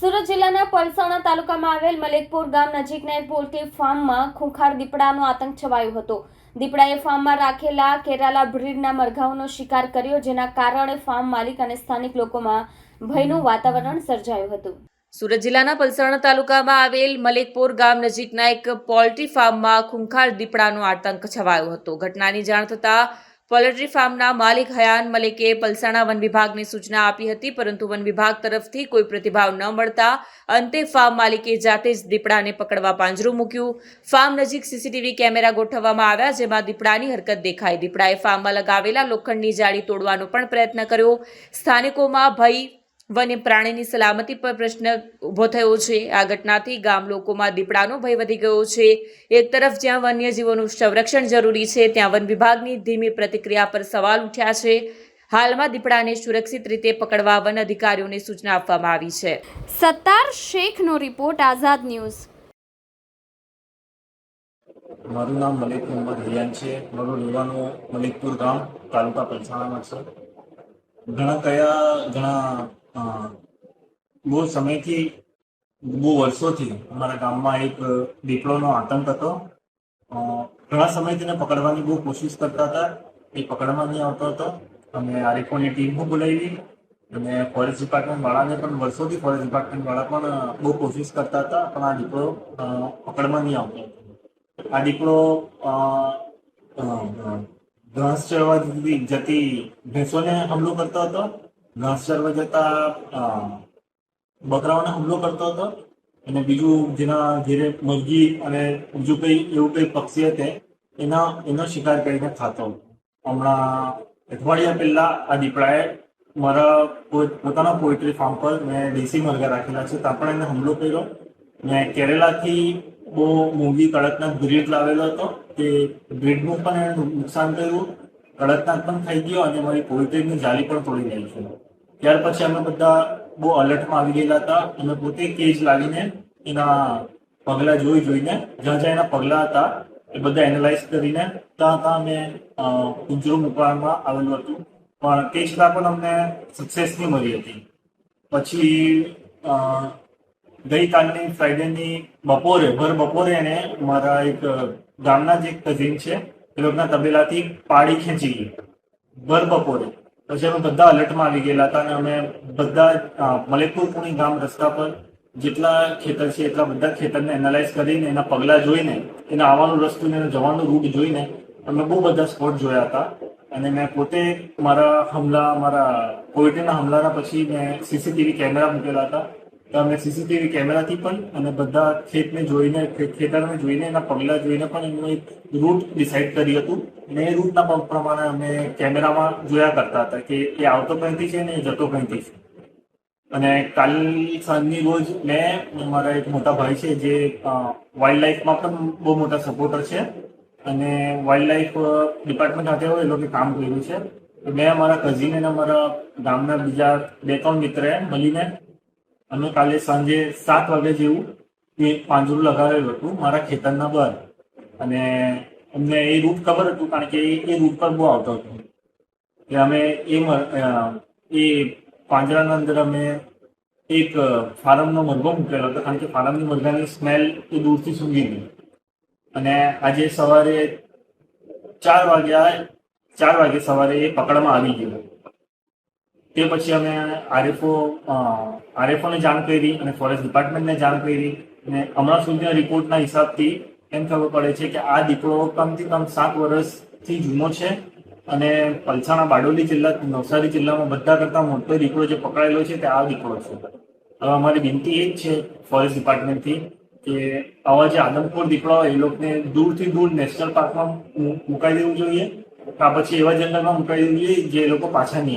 સુરત જિલ્લાના પલસાણા તાલુકામાં આવેલ મલેકપુર ગામ નજીકના એક પોલ્ટ્રી ફાર્મમાં ખૂંખાર દીપડાનો આતંક છવાયો હતો. દીપડાએ ફાર્મમાં રાખેલા કેરાલા બ્રીડના મરઘાઓનો શિકાર કર્યો, જેના કારણે ફાર્મ માલિક અને સ્થાનિક લોકોમાં ભયનું વાતાવરણ સર્જાયું હતું. સુરત જિલ્લાના પલસાણા તાલુકામાં આવેલ મલેકપુર ગામ નજીકના એક પોલ્ટ્રી ફાર્મમાં ખૂંખાર દીપડાનો આતંક છવાયો હતો. ઘટનાની જાણ થતાં પોલ્ટ્રી ફાર્મના માલિક હયાન મલિકે પલસાણા વન વિભાગને સૂચના આપી હતી, પરંતુ વન વિભાગ તરફથી કોઈ પ્રતિભાવ ન મળતા અંતે ફાર્મ માલિકે જાતે જ દીપડાને પકડવા પાંજરું મૂક્યું. ફાર્મ નજીક સીસીટીવી કેમેરા ગોઠવવામાં આવ્યા, જેમાં દીપડાની હરકત દેખાઈ. દીપડાએ ફાર્મમાં લગાવેલા લોખંડની જાળી તોડવાનો પણ પ્રયત્ન કર્યો. સ્થાનિકોમાં ભય વન્ય પ્રાણીની સલામતી પર પ્રશ્ન ઊભો થયો છે. આ ઘટનાથી ગામ લોકોમાં દીપડાનો ભય વધી ગયો છે. એક તરફ જ્યાં વન્યજીવોનું સંરક્ષણ જરૂરી છે ત્યાં વન વિભાગની ધીમી પ્રતિક્રિયા પર સવાલ ઉઠ્યા છે. હાલમાં દીપડાને સુરક્ષિત રીતે પકડવા વન અધિકારીઓને સૂચના આપવામાં આવી છે. સત્તાર શેખનો રિપોર્ટ આઝાદ ન્યૂઝ. મારું નામ મલિક મોહમ્મદ રિયાન છે. મારું રહેવાનું મલિકપુર ગામ તાલુકા પલસાણામાં છે. ઘણા કયા ઘણા બહુ સમયથી, બહુ વર્ષોથી અમારા ગામમાં એક દીપડોનો આતંક હતો. ઘણા સમયથી એને પકડવાની બહુ કોશિશ કરતા હતા. એ પકડવામાં નહીં આવતો હતો. અમે આરીફોની ટીમ બોલાવી. અને ફોરેસ્ટ ડિપાર્ટમેન્ટ વાળાને પણ, વર્ષોથી ફોરેસ્ટ ડિપાર્ટમેન્ટ વાળા પણ બહુ કોશિશ કરતા હતા. પણ આ દીપડો પકડવા નહીં આવતો આ દીપડો ઘાસ ચડવા જતી ભેંસોને હુમલો કરતો હતો. ઘાસ ચરવા જતા બકરાઓને હુમલો કરતો હતો. અને બીજું જેના ઘેરે મરઘી અને બીજું કંઈ, એવું કંઈ પક્ષી હતે, એના, એનો શિકાર કરીને ખાતો. હમણાં અઠવાડિયા પહેલા આ દીપડાએ મારા પોતાના પોએટ્રી ફાર્મ પર મેં દેશી મરઘા રાખેલા છે, ત્યાં પણ એને હુમલો કર્યો. મેં કેરેલાથી બહુ મોંઘી કડકના બ્રીડ લાવેલો હતો તે બ્રીડનું પણ એને નુકસાન કર્યું કડકનાથ પણ થઈ ગયો અને મારી પોલ્ટ્રીની જાળી પણ તોડી નાખી છે. ત્યાર પછી અમે બધા બહુ અલર્ટમાં આવી ગયેલા હતા. અમે પોતે કેજ લાવીને એના પગલાં જોઈ જોઈને જ્યાં જ્યાં એના પગલાં હતા એ બધા એનાલાઇઝ કરીને ત્યાં ત્યાં અમે અ, પિંજરું મૂકવામાં આવેલું હતું. પણ તે છતાં પણ અમને સક્સેસ નહીં મળી હતી. પછી ગઈકાલની ફ્રાઈડેની બપોરે ભર બપોરે એને મારા એક ગામના જ એક કઝિન છે એ લોકોના તબેલાથી પાડી ખેંચી ગઈ બર બપોરે. પછી અમે બધા અલર્ટમાં આવી ગયેલા હતા અને અમે બધા અ, મલેકપુર પુણી ગામ રસ્તા પર જેટલા ખેતર છે એટલા બધા ખેતરને એનાલાઇઝ કરીને એના પગલાં જોઈને એના આવવાનું રસ્તું એના જવાનું રૂટ જોઈને અમે બહુ બધા સ્પોટ જોયા હતા. અને મેં પોતે મારા હમલા મારા કોવિડના હમલાના પછી મેં સીસીટીવી કેમેરા મૂકેલા હતા. અમે સીસીટીવી કેમેરાથી પણ અને બધા ખેતને જોઈને ખેતરને જોઈને, એના પગલાં જોઈને પણ એનું એક રૂટ ડિસાઇડ કર્યું હતું. અને એ રૂટના પ્રમાણે અમે કેમેરામાં જોયા કરતા હતા કે એ આવતો કંઈથી છે ને એ જતો કંઈથી છે. અને કાલ સાંજની રોજ મેં, મારા એક મોટા ભાઈ છે જે વાઇલ્ડ લાઈફમાં પણ બહુ મોટા સપોર્ટર છે. અને વાઇલ્ડ લાઈફ ડિપાર્ટમેન્ટ સાથે હોય એ લોકો કામ કર્યું છે. તો મેં મારા કઝિન અને મારા ગામના બીજા બે ત્રણ મિત્રએ મળીને અમે કાલે સાંજે સાત વાગે જેવું એ પાંજરું લગાવેલું હતું, મારા ખેતરના બહાર અને અમને એ રૂટ ખબર હતું, કારણ કે એ- રૂટ પર બહુ આવતો હતો. કે અમે એ એ પાંજરાના અંદર અમે એક ફાર્મનો મરઘો મૂકેલો હતો, કારણ કે ફાર્મની મરઘાની સ્મેલ એ દૂરથી સૂંઘી ગઈ. અને આજે સવારે ચાર વાગ્યા, ચાર વાગે સવારે એ પકડમાં આવી ગયો. તે પછી અમે આરએફઓ આરએફઓને જાણ કરી અને ફોરેસ્ટ ડિપાર્ટમેન્ટને જાણ કરી અને હમણાં સુધીના રિપોર્ટના હિસાબથી એમ ખબર પડે છે કે આ દીપડો કમથી કમ સાત વર્ષથી જૂનો છે અને પલસાણા બારડોલી જિલ્લા, નવસારી જિલ્લામાં બધા કરતાં મોટો દીપડો જે પકડાયેલો છે તે આ દીપડો છે હવે અમારી વિનંતી એ જ છે ફોરેસ્ટ ડિપાર્ટમેન્ટથી કે આવા જે આદમખોર દીપડાઓ એ લોકોને દૂરથી દૂર નેશનલ પાર્કમાં મુકાઈ દેવું જોઈએ કાં પછી એવા જંગલમાં મુકાઈ દેવું જોઈએ જે લોકો પાછા નહીં.